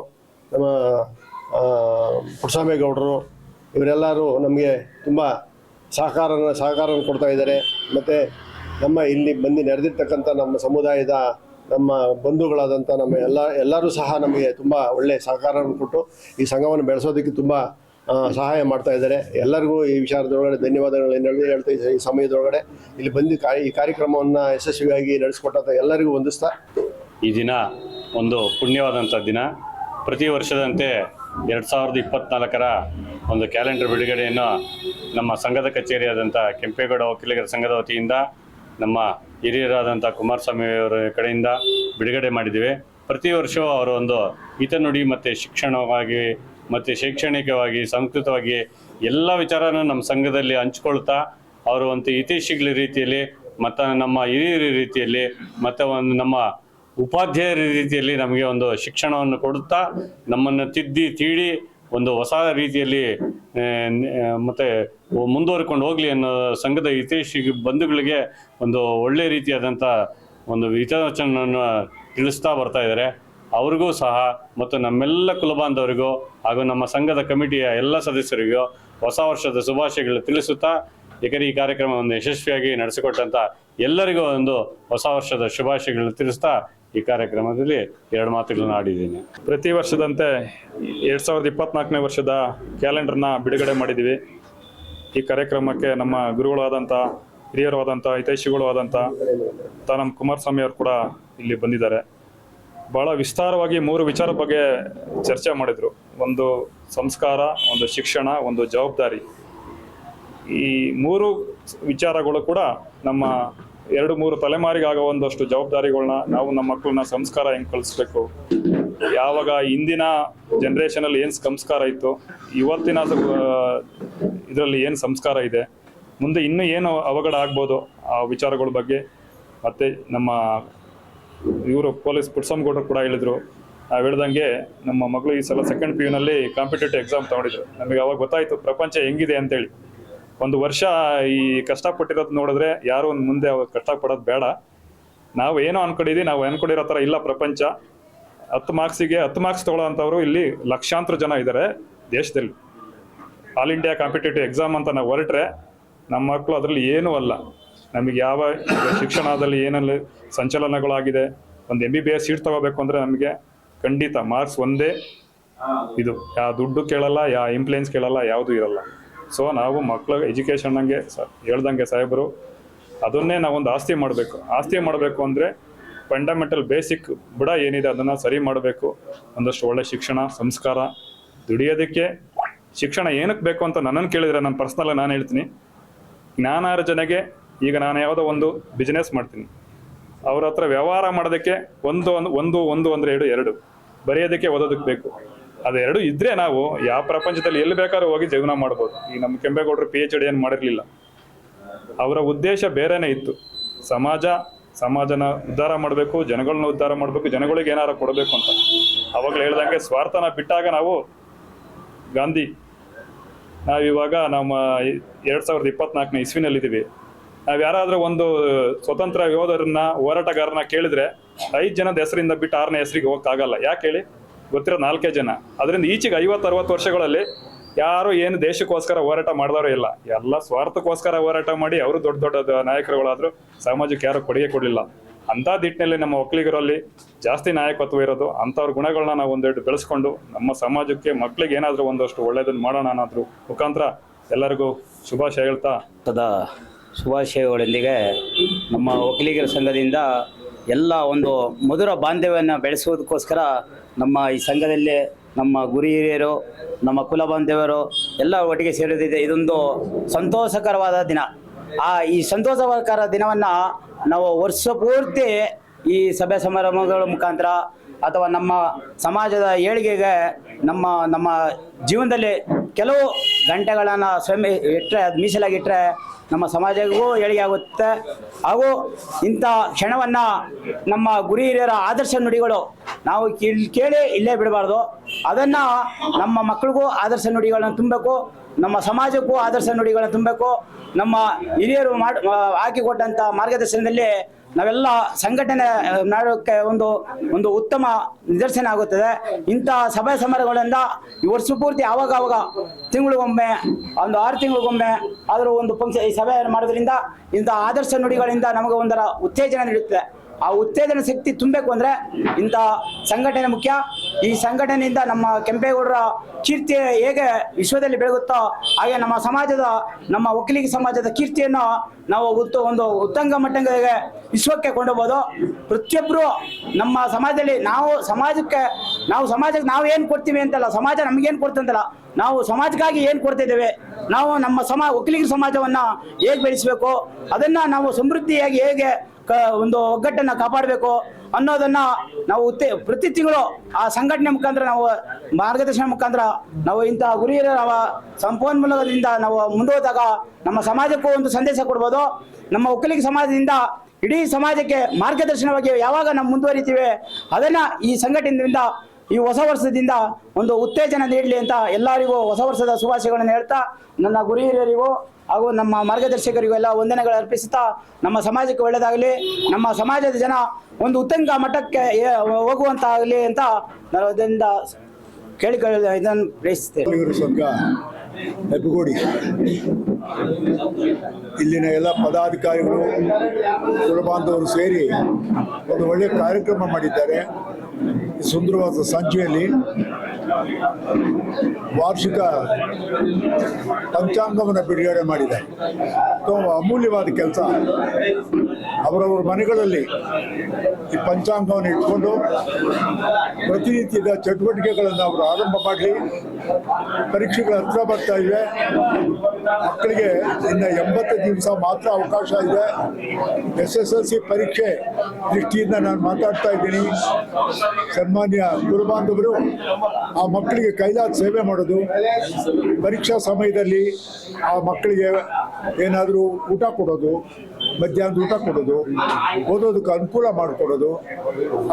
ನಮ್ಮ ಪುಟ್ಸಾಮೇಗೌಡರು ಇವರೆಲ್ಲರೂ ನಮಗೆ ತುಂಬ ಸಹಕಾರನ, ಸಹಕಾರವನ್ನು ಕೊಡ್ತಾ ಇದ್ದಾರೆ. ಮತ್ತು ನಮ್ಮ ಇಲ್ಲಿ ಬಂದು ನೆರೆದಿರ್ತಕ್ಕಂಥ ನಮ್ಮ ಸಮುದಾಯದ ನಮ್ಮ ಬಂಧುಗಳಾದಂಥ ನಮ್ಮ ಎಲ್ಲ, ಎಲ್ಲರೂ ಸಹ ನಮಗೆ ತುಂಬ ಒಳ್ಳೆಯ ಸಹಕಾರವನ್ನು ಕೊಟ್ಟು ಈ ಸಂಘವನ್ನು ಬೆಳೆಸೋದಕ್ಕೆ ತುಂಬ ಸಹಾಯ ಮಾಡ್ತಾ ಇದ್ದಾರೆ. ಎಲ್ಲರಿಗೂ ಈ ವಿಚಾರದೊಳಗಡೆ ಧನ್ಯವಾದಗಳನ್ನು ಹೇಳಿ ಹೇಳ್ತಾ ಇದ್ದಾರೆ ಈ ಸಮಯದೊಳಗಡೆ ಇಲ್ಲಿ ಬಂದು ಈ ಕಾರ್ಯಕ್ರಮವನ್ನು ಯಶಸ್ವಿಯಾಗಿ ನಡೆಸಿಕೊಟ್ಟಂಥ ಎಲ್ಲರಿಗೂ ವಂದಿಸ್ತಾ. ಈ ದಿನ ಒಂದು ಪುಣ್ಯವಾದಂಥ ದಿನ. ಪ್ರತಿ ವರ್ಷದಂತೆ ಎರಡು ಸಾವಿರದ ಇಪ್ಪತ್ನಾಲ್ಕರ ಒಂದು ಕ್ಯಾಲೆಂಡರ್ ಬಿಡುಗಡೆಯನ್ನು ನಮ್ಮ ಸಂಘದ ಕಚೇರಿಯಾದಂಥ ಕೆಂಪೇಗೌಡ ವಕೀಲರ ಸಂಘದ ವತಿಯಿಂದ ನಮ್ಮ ಹಿರಿಯರಾದಂಥ ಕುಮಾರಸ್ವಾಮಿ ಅವರ ಕಡೆಯಿಂದ ಬಿಡುಗಡೆ ಮಾಡಿದ್ದೇವೆ. ಪ್ರತಿ ವರ್ಷವೂ ಅವರು ಒಂದು ಹಿತನುಡಿ ಮತ್ತು ಶಿಕ್ಷಣವಾಗಿ ಮತ್ತು ಶೈಕ್ಷಣಿಕವಾಗಿ, ಸಂಸ್ಕೃತವಾಗಿ ಎಲ್ಲ ವಿಚಾರನೂ ನಮ್ಮ ಸಂಘದಲ್ಲಿ ಹಂಚ್ಕೊಳ್ತಾ ಅವರು ಒಂದು ಹಿತೈಷಿಗಳ ರೀತಿಯಲ್ಲಿ ಮತ್ತು ನಮ್ಮ ಹಿರಿಯರ ರೀತಿಯಲ್ಲಿ ಮತ್ತು ಒಂದು ನಮ್ಮ ಉಪಾಧ್ಯಾಯರ ರೀತಿಯಲ್ಲಿ ನಮಗೆ ಒಂದು ಶಿಕ್ಷಣವನ್ನು ಕೊಡುತ್ತಾ ನಮ್ಮನ್ನು ತಿದ್ದಿ ತೀಡಿ ಒಂದು ಹೊಸ ರೀತಿಯಲ್ಲಿ ಮತ್ತೆ ಮುಂದುವರ್ಕೊಂಡು ಹೋಗಲಿ ಅನ್ನೋ ಸಂಘದ ಹಿತೈಷಿ ಬಂಧುಗಳಿಗೆ ಒಂದು ಒಳ್ಳೆ ರೀತಿಯಾದಂಥ ಒಂದು ಹಿತವಚನವನ್ನು ತಿಳಿಸ್ತಾ ಬರ್ತಾ ಇದ್ದಾರೆ. ಅವ್ರಿಗೂ ಸಹ ಮತ್ತು ನಮ್ಮೆಲ್ಲ ಕುಲಬಾಂಧವರಿಗೂ ಹಾಗೂ ನಮ್ಮ ಸಂಘದ ಕಮಿಟಿಯ ಎಲ್ಲ ಸದಸ್ಯರಿಗೂ ಹೊಸ ವರ್ಷದ ಶುಭಾಶಯಗಳು ತಿಳಿಸುತ್ತಾ ಏಕೆಂದರೆ ಈ ಕಾರ್ಯಕ್ರಮವನ್ನು ಯಶಸ್ವಿಯಾಗಿ ನಡೆಸಿಕೊಟ್ಟಂಥ ಎಲ್ಲರಿಗೂ ಒಂದು ಹೊಸ ವರ್ಷದ ಶುಭಾಶಯಗಳನ್ನು ತಿಳಿಸ್ತಾ ಈ ಕಾರ್ಯಕ್ರಮದಲ್ಲಿ ಎರಡು ಮಾತುಗಳನ್ನು ಆಡಿದ್ದೀನಿ. ಪ್ರತಿ ವರ್ಷದಂತೆ ಎರಡು ಸಾವಿರದ ಇಪ್ಪತ್ನಾಲ್ಕನೇ ವರ್ಷದ ಕ್ಯಾಲೆಂಡರ್ನ ಬಿಡುಗಡೆ ಮಾಡಿದ್ದೀವಿ. ಈ ಕಾರ್ಯಕ್ರಮಕ್ಕೆ ನಮ್ಮ ಗುರುಗಳಾದಂಥ ಹಿರಿಯರು ಆದಂಥ ಹಿತೈಷಿಗಳು ಆದಂಥ ತಾ ನಮ್ಮ ಕುಮಾರಸ್ವಾಮಿ ಅವರು ಕೂಡ ಇಲ್ಲಿ ಬಂದಿದ್ದಾರೆ. ಭಾಳ ವಿಸ್ತಾರವಾಗಿ ಮೂರು ವಿಚಾರ ಬಗ್ಗೆ ಚರ್ಚೆ ಮಾಡಿದರು. ಒಂದು ಸಂಸ್ಕಾರ, ಒಂದು ಶಿಕ್ಷಣ, ಒಂದು ಜವಾಬ್ದಾರಿ. ಈ ಮೂರು ವಿಚಾರಗಳು ಕೂಡ ನಮ್ಮ ಎರಡು ಮೂರು ತಲೆಮಾರಿಗೆ ಒಂದಷ್ಟು ಜವಾಬ್ದಾರಿಗಳನ್ನ ನಾವು ನಮ್ಮ ಮಕ್ಕಳನ್ನ ಸಂಸ್ಕಾರ ಹೆಂಗೆ ಕಲಿಸ್ಬೇಕು? ಯಾವಾಗ ಹಿಂದಿನ ಜನ್ರೇಷನಲ್ಲಿ ಏನು ಸಂಸ್ಕಾರ ಇತ್ತು? ಇವತ್ತಿನ ಇದರಲ್ಲಿ ಏನು ಸಂಸ್ಕಾರ ಇದೆ? ಮುಂದೆ ಇನ್ನೂ ಏನು ಅವಘಡ ಆಗ್ಬೋದು? ಆ ವಿಚಾರಗಳ ಬಗ್ಗೆ ಮತ್ತೆ ನಮ್ಮ ಇವರು ಪೊಲೀಸ್ ಪುಟ್ಸಮ್ಗೌಡರು ಕೂಡ ಹೇಳಿದರು. ನಾವು ಹೇಳ್ದಂಗೆ ನಮ್ಮ ಮಗಳು ಈ ಸಲ ಸೆಕೆಂಡ್ ಪಿ ಯುನಲ್ಲಿ ಕಾಂಪಿಟೇಟಿವ್ ಎಕ್ಸಾಮ್ ತಗೊಂಡಿದ್ರು. ನಮಗೆ ಅವಾಗ ಗೊತ್ತಾಯಿತು ಪ್ರಪಂಚ ಹೆಂಗಿದೆ ಅಂತೇಳಿ. ಒಂದು ವರ್ಷ ಈ ಕಷ್ಟಪಟ್ಟಿರೋದು ನೋಡಿದ್ರೆ ಯಾರು ಒಂದು ಮುಂದೆ ಅವ್ರು ಕಷ್ಟಪಡೋದು ಬೇಡ. ನಾವು ಏನೋ ಅನ್ಕೊಂಡಿದ್ವಿ, ನಾವು ಅನ್ಕೊಂಡಿರೋ ಥರ ಇಲ್ಲ ಪ್ರಪಂಚ. ಹತ್ತು ಮಾರ್ಕ್ಸಿಗೆ ಹತ್ತು ಮಾರ್ಕ್ಸ್ ತಗೊಳ್ಳೋಂಥವ್ರು ಇಲ್ಲಿ ಲಕ್ಷಾಂತರ ಜನ ಇದ್ದಾರೆ ದೇಶದಲ್ಲಿ. ಆಲ್ ಇಂಡಿಯಾ ಕಾಂಪಿಟೇಟಿವ್ ಎಕ್ಸಾಮ್ ಅಂತ ನಾವು ಹೊರಟ್ರೆ ನಮ್ಮ ಮಕ್ಕಳು ಅದರಲ್ಲಿ ಏನೂ ಅಲ್ಲ. ನಮಗೆ ಯಾವ ಶಿಕ್ಷಣದಲ್ಲಿ ಏನಲ್ಲಿ ಸಂಚಲನಗಳಾಗಿದೆ, ಒಂದು M B B S seat ತಗೋಬೇಕು ಅಂದರೆ ನಮಗೆ ಖಂಡಿತ ಮಾರ್ಕ್ಸ್ ಒಂದೇ ಇದು. ಯಾವ ದುಡ್ಡು ಕೇಳಲ್ಲ ಯಾವ ಇಂಪ್ಲೂಯೆನ್ಸ್ ಕೇಳಲ್ಲ, ಯಾವುದೂ ಇರಲ್ಲ. ಸೊ ನಾವು ಮಕ್ಕಳ ಎಜುಕೇಷನ್ನಂಗೆ ಸ ಹೇಳ್ದಂಗೆ ಸಾಹೇಬರು, ಅದನ್ನೇ ನಾವೊಂದು ಆಸ್ತಿ ಮಾಡಬೇಕು. ಆಸ್ತಿ ಮಾಡಬೇಕು ಅಂದರೆ ಫಂಡಮೆಂಟಲ್ ಬೇಸಿಕ್ ಬುಡ ಏನಿದೆ ಅದನ್ನು ಸರಿ ಮಾಡಬೇಕು. ಒಂದಷ್ಟು ಒಳ್ಳೆ ಶಿಕ್ಷಣ, ಸಂಸ್ಕಾರ ದುಡಿಯೋದಕ್ಕೆ ಶಿಕ್ಷಣ ಏನಕ್ಕೆ ಬೇಕು ಅಂತ ನನ್ನನ್ನು ಕೇಳಿದರೆ, ನನ್ನ ಪರ್ಸ್ನಲ್ ನಾನು ಹೇಳ್ತೀನಿ. ಜ್ಞಾನಾರ್ಜನೆಗೆ ಈಗ ನಾನು ಯಾವುದೋ ಒಂದು ಬಿಸ್ನೆಸ್ ಮಾಡ್ತೀನಿ. ಅವ್ರ ಹತ್ರ ವ್ಯವಹಾರ ಮಾಡೋದಕ್ಕೆ ಒಂದು ಒಂದು ಒಂದು ಒಂದು ಅಂದರೆ ಎರಡು ಎರಡು. ಬರೆಯೋದಕ್ಕೆ ಓದೋದಕ್ಕೆ ಬೇಕು. ಅದೆರಡು ಇದ್ರೆ ನಾವು ಯಾವ ಪ್ರಪಂಚದಲ್ಲಿ ಎಲ್ಲಿ ಬೇಕಾದ್ರೂ ಹೋಗಿ ಜೀವನ ಮಾಡ್ಬೋದು. ಈ ನಮ್ಮ ಕೆಂಪೇಗೌಡರು ಪಿ ಎಚ್ ಡಿ ಏನು ಮಾಡಿರಲಿಲ್ಲ. ಅವರ ಉದ್ದೇಶ ಬೇರೆನೇ ಇತ್ತು. ಸಮಾಜ, ಸಮಾಜನ ಉದ್ಧಾರ ಮಾಡಬೇಕು, ಜನಗಳನ್ನ ಉದ್ಧಾರ ಮಾಡಬೇಕು, ಜನಗಳಿಗೆ ಏನಾರು ಕೊಡಬೇಕು ಅಂತ. ಅವಾಗಲೇ ಹೇಳ್ದಂಗೆ ಸ್ವಾರ್ಥನ ಬಿಟ್ಟಾಗ ನಾವು ಗಾಂಧಿ. ನಾವಿವಾಗ ನಮ್ಮ ಎರಡು ಸಾವಿರದ ಇಪ್ಪತ್ನಾಲ್ಕನೇ ಇಸ್ವಿನಲ್ಲಿದ್ದೀವಿ. ನಾವು ಯಾರಾದರೂ ಒಂದು ಸ್ವತಂತ್ರ ಯೋಧರನ್ನ ಹೋರಾಟಗಾರನ ಕೇಳಿದ್ರೆ ಐದು ಜನದ ಹೆಸರಿಂದ ಬಿಟ್ಟು ಆರನೇ ಹೆಸರಿಗೆ ಹೋಗಕ್ಕಾಗಲ್ಲ. ಯಾಕೆ ಹೇಳಿ? ಗೊತ್ತಿರೋ ನಾಲ್ಕೇ ಜನ. ಅದರಿಂದ ಈಚೆಗೆ ಐವತ್ತು ಅರವತ್ತು ವರ್ಷಗಳಲ್ಲಿ ಯಾರು ಏನು ದೇಶಕ್ಕೋಸ್ಕರ ಹೋರಾಟ ಮಾಡಿದವರು ಇಲ್ಲ. ಎಲ್ಲ ಸ್ವಾರ್ಥಕ್ಕೋಸ್ಕರ ಹೋರಾಟ ಮಾಡಿ ಅವರು ದೊಡ್ಡ ದೊಡ್ಡ ನಾಯಕರುಗಳಾದರೂ ಸಮಾಜಕ್ಕೆ ಯಾರು ಕೊಡುಗೆ ಕೊಡಲಿಲ್ಲ. ಅಂಥ ದಿಟ್ಟಿನಲ್ಲಿ ನಮ್ಮ ಒಕ್ಕಲಿಗರಲ್ಲಿ ಜಾಸ್ತಿ ನಾಯಕತ್ವ ಇರೋದು ಅಂಥವ್ರ ಗುಣಗಳನ್ನ ನಾವು ಒಂದೆರಡು ಬೆಳೆಸ್ಕೊಂಡು ನಮ್ಮ ಸಮಾಜಕ್ಕೆ ಮಕ್ಕಳಿಗೆ ಏನಾದರೂ ಒಂದಷ್ಟು ಒಳ್ಳೆಯದನ್ನು ಮಾಡೋಣ ಅನ್ನೋದ್ರ ಮುಖಾಂತರ ಎಲ್ಲರಿಗೂ ಶುಭಾಶಯ ಹೇಳ್ತಾ ಶುಭಾಶಯಗಳೊಂದಿಗೆ ನಮ್ಮ ಒಕ್ಕಲಿಗರ ಸಂಘದಿಂದ ಎಲ್ಲ ಒಂದು ಮಧುರ ಬಾಂಧವ್ಯವನ್ನು ಬೆಳೆಸುವುದಕ್ಕೋಸ್ಕರ ನಮ್ಮ ಈ ಸಂಘದಲ್ಲಿ ನಮ್ಮ ಗುರಿ ಹಿರಿಯರು, ನಮ್ಮ ಕುಲ ಬಾಂಧವ್ಯರು ಎಲ್ಲ ಒಟ್ಟಿಗೆ ಸೇರಿದಿದೆ ಇದೊಂದು ಸಂತೋಷಕರವಾದ ದಿನ. ಆ ಈ ಸಂತೋಷಕರ ದಿನವನ್ನು ನಾವು ವರ್ಷ ಪೂರ್ತಿ ಈ ಸಭೆ ಸಮಾರಂಭಗಳ ಮುಖಾಂತರ ಅಥವಾ ನಮ್ಮ ಸಮಾಜದ ಏಳಿಗೆಗೆ ನಮ್ಮ ನಮ್ಮ ಜೀವನದಲ್ಲಿ ಕೆಲವು ಗಂಟೆಗಳನ್ನು ಸ್ವಯಂ ಇಟ್ಟರೆ ಮೀಸಲಾಗಿಟ್ಟರೆ ನಮ್ಮ ಸಮಾಜಕ್ಕೂ ಏಳಿಗೆ ಆಗುತ್ತೆ. ಹಾಗೂ ಇಂಥ ಕ್ಷಣವನ್ನು ನಮ್ಮ ಗುರಿ ಹಿರಿಯರ ಆದರ್ಶ ನುಡಿಗಳು ನಾವು ಕೇಳಿ ಕೇಳಿ ಇಲ್ಲೇ ಬಿಡಬಾರ್ದು. ಅದನ್ನು ನಮ್ಮ ಮಕ್ಕಳಿಗೂ ಆದರ್ಶ ನುಡಿಗಳನ್ನು ತುಂಬಬೇಕು. ನಮ್ಮ ಸಮಾಜಕ್ಕೂ ಆದರ್ಶ ನುಡಿಗಳನ್ನು ತುಂಬಬೇಕು. ನಮ್ಮ ಹಿರಿಯರು ಮಾಡಿ ಹಾಕಿಕೊಟ್ಟಂಥ ಮಾರ್ಗದರ್ಶನದಲ್ಲಿ ನಾವೆಲ್ಲ ಸಂಘಟನೆ ಮಾಡೋಕ್ಕೆ ಒಂದು ಒಂದು ಉತ್ತಮ ನಿದರ್ಶನ ಆಗುತ್ತದೆ. ಇಂತಹ ಸಭೆ ಸಮಾರಂಭಗಳಿಂದ ಈ ವರ್ಷ ಪೂರ್ತಿ ಆವಾಗ ಆವಾಗ ತಿಂಗಳಿಗೊಮ್ಮೆ, ಒಂದು ಆರು ತಿಂಗಳಿಗೊಮ್ಮೆ ಆದರೂ ಒಂದು ಪಂಕ್ಷ ಈ ಸಭೆ ಮಾಡೋದ್ರಿಂದ ಇಂಥ ಆದರ್ಶ ನುಡಿಗಳಿಂದ ನಮಗೆ ಒಂದರ ಉತ್ತೇಜನ ನೀಡುತ್ತದೆ. ಆ ಉತ್ತೇಜನ ಶಕ್ತಿ ತುಂಬಬೇಕು ಅಂದರೆ ಇಂಥ ಸಂಘಟನೆ ಮುಖ್ಯ. ಈ ಸಂಘಟನೆಯಿಂದ ನಮ್ಮ ಕೆಂಪೇಗೌಡರ ಕೀರ್ತಿ ಹೇಗೆ ವಿಶ್ವದಲ್ಲಿ ಬೆಳಗುತ್ತೋ ಹಾಗೆ ನಮ್ಮ ಸಮಾಜದ, ನಮ್ಮ ಒಕ್ಕಲಿಗ ಸಮಾಜದ ಕೀರ್ತಿಯನ್ನು ನಾವು ಉತ್ತ ಒಂದು ಉತ್ತಂಗ ಮಟ್ಟಂಗೆ ವಿಶ್ವಕ್ಕೆ ಕೊಂಡೋಗ್ಬೋದು. ಪ್ರತಿಯೊಬ್ಬರು ನಮ್ಮ ಸಮಾಜದಲ್ಲಿ ನಾವು ಸಮಾಜಕ್ಕೆ ನಾವು ಸಮಾಜಕ್ಕೆ ನಾವು ಏನು ಕೊಡ್ತೀವಿ ಅಂತಲ್ಲ, ಸಮಾಜ ನಮಗೇನು ಕೊಡ್ತಂತಲ್ಲ ನಾವು ಸಮಾಜಕ್ಕಾಗಿ ಏನು ಕೊಡ್ತಿದ್ದೇವೆ ನಾವು ನಮ್ಮ ಸಮಾ ಒಕ್ಕಲಿಗರ ಸಮಾಜವನ್ನು ಹೇಗೆ ಬೆಳೆಸಬೇಕು, ಅದನ್ನು ನಾವು ಸಮೃದ್ಧಿಯಾಗಿ ಹೇಗೆ ಒಂದು ಒಗ್ಗಟ್ಟನ್ನು ಕಾಪಾಡಬೇಕು ಅನ್ನೋದನ್ನ ನಾವು ಉತ್ತೇ, ಪ್ರತಿ ತಿಂಗಳು ಆ ಸಂಘಟನೆ ಮುಖಾಂತರ ನಾವು ಮಾರ್ಗದರ್ಶನ ಮುಖಾಂತರ ನಾವು ಇಂತಹ ಗುರಿಯರ ಸಂಪನ್ಮೂಲದಿಂದ ನಾವು ಮುಂದೋದಾಗ ನಮ್ಮ ಸಮಾಜಕ್ಕೂ ಒಂದು ಸಂದೇಶ ಕೊಡ್ಬೋದು. ನಮ್ಮ ಒಕ್ಕಲಿಗ ಸಮಾಜದಿಂದ ಇಡೀ ಸಮಾಜಕ್ಕೆ ಮಾರ್ಗದರ್ಶನವಾಗಿ ಯಾವಾಗ ನಾವು ಮುಂದುವರಿತೀವಿ, ಅದನ್ನ ಈ ಸಂಘಟನೆಯಿಂದ, ಈ ಹೊಸ ವರ್ಷದಿಂದ ಒಂದು ಉತ್ತೇಜನ ನೀಡಲಿ ಅಂತ ಎಲ್ಲರಿಗೂ ಹೊಸ ವರ್ಷದ ಶುಭಾಶಯಗಳನ್ನು ಹೇಳ್ತಾ ನನ್ನ ಗುರಿ ಹಿರಿಯರಿಗೂ ಹಾಗೂ ನಮ್ಮ ಮಾರ್ಗದರ್ಶಕರಿಗೂ ಎಲ್ಲ ವಂದನೆಗಳು ಅರ್ಪಿಸುತ್ತಾ ನಮ್ಮ ಸಮಾಜಕ್ಕೆ ಒಳ್ಳೆಯದಾಗಲಿ, ನಮ್ಮ ಸಮಾಜದ ಜನ ಒಂದು ಉತ್ತಂಗ ಮಟ್ಟಕ್ಕೆ ಹೋಗುವಂತಾಗಲಿ ಅಂತ ನಾನು ಅದರಿಂದ ಕೇಳಿಕೊಳ್ಳಲು ಇದನ್ನು ಹೆಬ್ಬಗೋಡಿ. ಇಲ್ಲಿನ ಎಲ್ಲ ಪದಾಧಿಕಾರಿಗಳು, ಕುಲಬಾಂಧವರು ಸೇರಿ ಒಂದು ಒಳ್ಳೆಯ ಕಾರ್ಯಕ್ರಮ ಮಾಡಿದ್ದಾರೆ. ಸುಂದರವಾದ ಸಂಜೆಯಲ್ಲಿ ವಾರ್ಷಿಕ ಪಂಚಾಂಗವನ್ನು ಬಿಡುಗಡೆ ಮಾಡಿದೆ ಅಮೂಲ್ಯವಾದ ಕೆಲಸ. ಅವರವರ ಮನೆಗಳಲ್ಲಿ ಈ ಪಂಚಾಂಗವನ್ನು ಇಟ್ಕೊಂಡು ಪ್ರತಿನಿತ್ಯದ ಚಟುವಟಿಕೆಗಳನ್ನು ಅವರು ಆರಂಭ ಮಾಡಲಿ. ಪರೀಕ್ಷೆಗಳು ಹತ್ರ ಬರ್ತಾ ಇವೆ. ಮಕ್ಕಳಿಗೆ ಇನ್ನು ಎಂಬತ್ತು ದಿವಸ ಮಾತ್ರ ಅವಕಾಶ ಇದೆ. ಎಸ್ ಎಸ್ ಎಲ್ ಸಿ ಪರೀಕ್ಷೆ ದೃಷ್ಟಿಯಿಂದ ನಾನು ಮಾತಾಡ್ತಾ ಇದ್ದೀನಿ. ಸನ್ಮಾನ್ಯ ಗುರುಬಾಂಧವರು, ಆ ಮಕ್ಕಳಿಗೆ ಕೈಲಾದ ಸೇವೆ ಮಾಡೋದು. ಪರೀಕ್ಷಾ ಸಮಯದಲ್ಲಿ ಆ ಮಕ್ಕಳಿಗೆ ಏನಾದರೂ ಊಟ ಕೊಡೋದು, ಮಧ್ಯಾಹ್ನದ ಊಟ ಕೊಡೋದು, ಓದೋದಕ್ಕೆ ಅನುಕೂಲ ಮಾಡಿಕೊಡೋದು,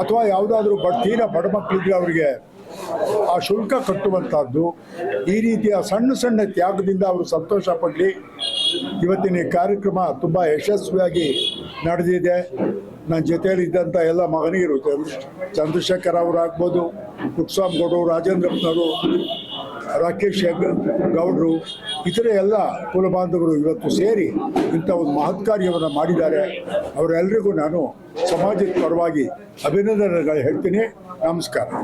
ಅಥವಾ ಯಾವುದಾದ್ರೂ ಬಡ್ತೀರ ಬಡ ಮಕ್ಕಳಿದ್ರೆ ಅವರಿಗೆ ಆ ಶುಲ್ಕ ಕಟ್ಟುವಂಥದ್ದು ಈ ರೀತಿಯ ಸಣ್ಣ ಸಣ್ಣ ತ್ಯಾಗದಿಂದ ಅವರು ಸಂತೋಷ ಪಡಲಿ. ಇವತ್ತಿನ ಕಾರ್ಯಕ್ರಮ ತುಂಬ ಯಶಸ್ವಿಯಾಗಿ ನಡೆದಿದೆ. ನನ್ನ ಜೊತೆಯಲ್ಲಿದ್ದಂಥ ಎಲ್ಲ ಮಗನೀರು, ಚಂದ್ರ ಚಂದ್ರಶೇಖರ್ ಅವರು ಆಗ್ಬೋದು ಕುಟ್ಸ್ವಾಮಿ ಗೌಡರು ರಾಜೇಂದ್ರಪ್ಪನವರು ರಾಕೇಶ್ ಗೌಡರು, ಇತರೆ ಎಲ್ಲ ಕುಲಬಾಂಧವರು ಇವತ್ತು ಸೇರಿ ಇಂಥ ಒಂದು ಮಹತ್ ಕಾರ್ಯವನ್ನು ಮಾಡಿದ್ದಾರೆ. ಅವರೆಲ್ಲರಿಗೂ ನಾನು ಸಮಾಜದ ಪರವಾಗಿ ಅಭಿನಂದನೆಗಳು ಹೇಳ್ತೀನಿ. ನಮಸ್ಕಾರ.